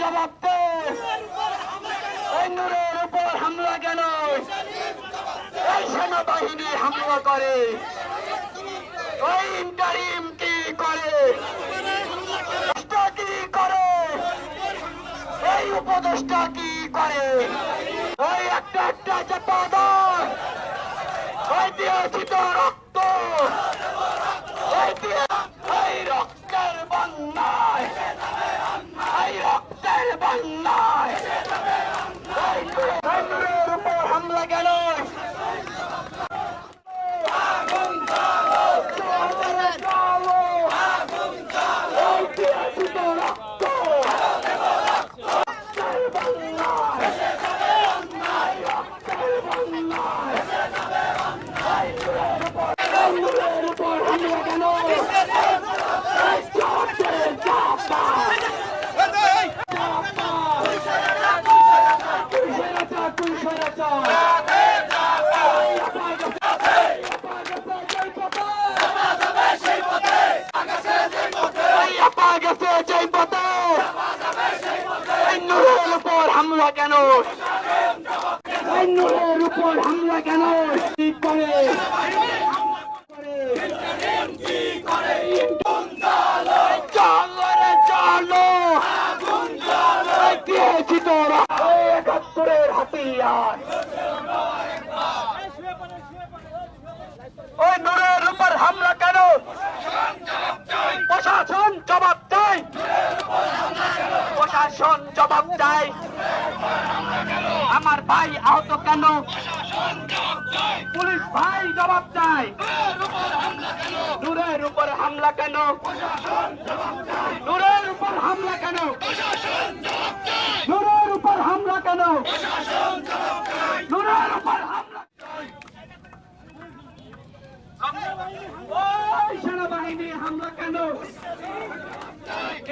জবাব দে। নূরের উপর হামলা কেন? এই সেনাবাহিনী হামলা করে। ওই ইন্টারিম কি করে? কি করে? এই উপদেষ্টা কি করে? ওই একটা একটা যে পাদর ওই রক্ত। ওই রক্তের বন্যায় এই রক্তের বন্যায় এই নূরের উপর হামলা গেল এই দিয়েছি তো রক্ত রক্তের বন্যায় এই রক্তের বন্যায় এই নূরের উপর হামলা গেল এই চোখের চাপা হামলা কেন? এই নূরের উপর হামলা কেন? কি করে? চলো। রে চলো দিয়েছি তোরা একাত্তরের হাতিয়ার। ওই নূরের উপর হামলা কেন? প্রশাসন জবাব প্রশাসন জবাব দেয় আমার ভাই আহত কেন? পুলিশ ভাই জবাব দেয় নূরের উপর হামলা কেন? নূরের উপর হামলা কেন? নূরের উপর হামলা কেন? নূরের উপর হামলা সেনাবাহিনী হামলা কেন?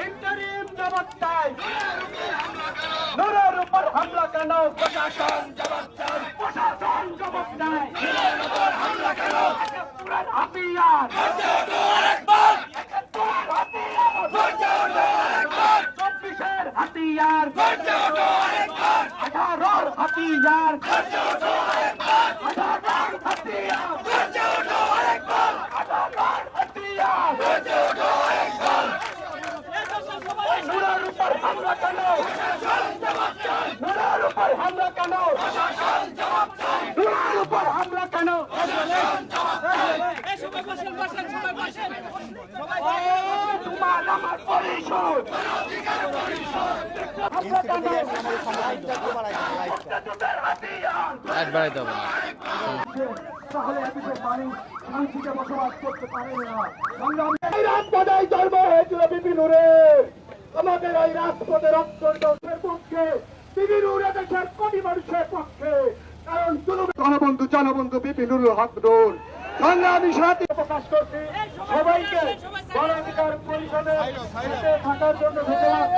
ইন্টারিম জবাব দেয় নূরের উপর হামলা কেন প্রশাসন জবাব দেয় প্রশাসন হাতিয়ার হাতিয়ার আঠারোর হাতিয়ার আঠারোর হাতিয়ার নূরের উপর হামলা কেন নূরের উপর হামলা কেন নূরের উপর হামলা কেন ও, তোমার আমার পরিশোধ হয়েছিল বিপিনুরের আমাদের এই রাজপথে রক্ত পক্ষে এদেশের কোটি মানুষের পক্ষে কারণ জনবন্ধু জনবন্ধু বিপিনুর হক ডোর সংগ্রামী সাথে প্রকাশ করছি সবাইকে গণ অধিকার পরিষদের সাথে থাকার জন্য ধন্যবাদ।